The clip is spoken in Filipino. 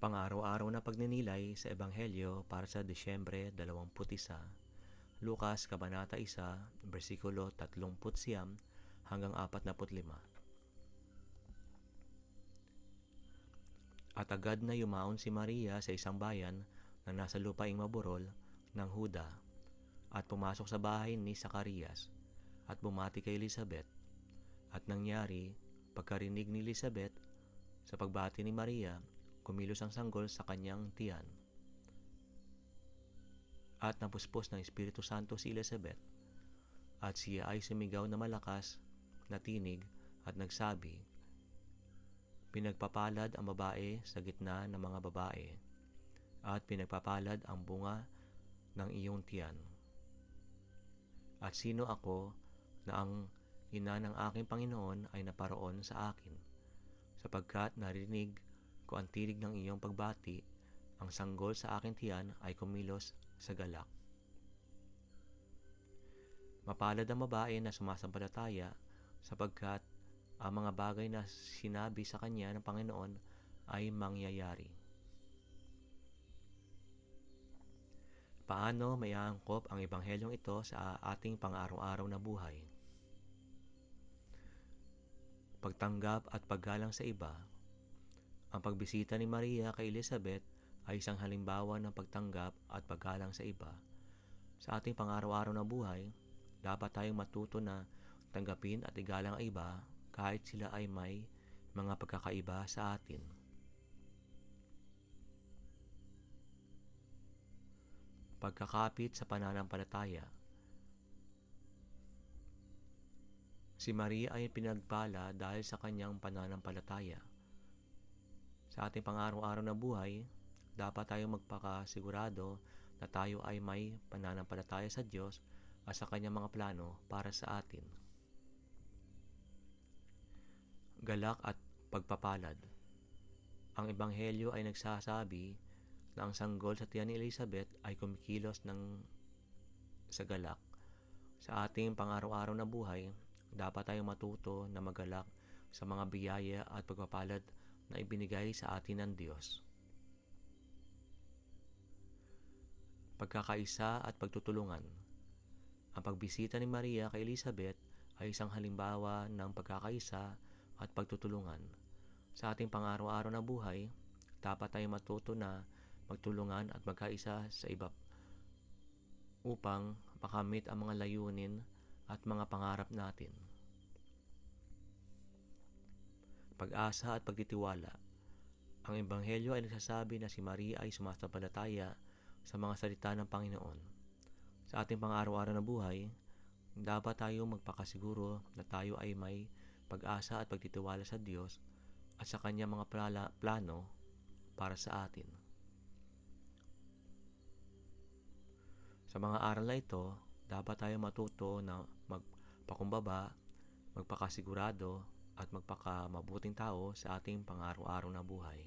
Pang-araw-araw na pagninilay sa Ebanghelyo para sa Disyembre 21, Lukas Kabanata 1, versikulo 39 hanggang 45. At agad na yumaon si Maria sa isang bayan na nasa lupaing maburol ng Huda at pumasok sa bahay ni Zacarias at bumati kay Elizabeth. At nangyari, pagkarinig ni Elizabeth sa pagbati ni Maria, kumilos ang sanggol sa kanyang tiyan. At napuspos ng Espiritu Santo si Elizabeth, at siya ay sumigaw na malakas na tinig at nagsabi, Pinagpapalad ang babae sa gitna ng mga babae, at pinagpapalad ang bunga ng iyong tiyan. At sino ako na ang ina ng aking Panginoon ay naparoon sa akin, sapagkat narinig ko ang tinig ng iyong pagbati, ang sanggol sa aking tiyan ay kumilos sa galak. Mapalad ang babae na sumasampalataya sapagkat ang mga bagay na sinabi sa kanya ng Panginoon ay mangyayari. Paano may aangkop ang ebanghelyong ito sa ating pang-araw-araw na buhay? Pagtanggap at paggalang sa iba. Ang pagbisita ni Maria kay Elizabeth ay isang halimbawa ng pagtanggap at paggalang sa iba. Sa ating pang-araw-araw na buhay, dapat tayong matuto na tanggapin at igalang ang iba kahit sila ay may mga pagkakaiba sa atin. Pagkakapit sa pananampalataya Si Maria ay pinagpala dahil sa kanyang pananampalataya. Sa ating pang-araw-araw na buhay, dapat tayong magpakasigurado na tayo ay may pananampalataya sa Diyos at sa kanyang mga plano para sa atin. Galak at pagpapalad Ang Ebanghelyo ay nagsasabi na ang sanggol sa tiyan ni Elizabeth ay kumikilos ng sa galak. Sa ating pang-araw-araw na buhay, dapat tayong matuto na magalak sa mga biyaya at pagpapalad na ibinigay sa atin ng Diyos. Pagkakaisa at pagtutulungan Ang pagbisita ni Maria kay Elizabeth ay isang halimbawa ng pagkakaisa at pagtutulungan. Sa ating pang-araw-araw na buhay, dapat tayong matuto na magtulungan at magkaisa sa iba upang makamit ang mga layunin at mga pangarap natin. Pag-asa at pagtitiwala Ang Ebanghelyo ay nagsasabi na si Maria ay sumasampalataya sa mga salita ng Panginoon. Sa ating pang-araw-araw na buhay, dapat tayong magpakasiguro na tayo ay may pag-asa at pagtitiwala sa Diyos at sa kanyang mga plano para sa atin. Sa mga aral na ito, dapat tayo matuto na magpakumbaba, magpakasigurado, at magpakamabuting tao sa ating pang-araw-araw na buhay.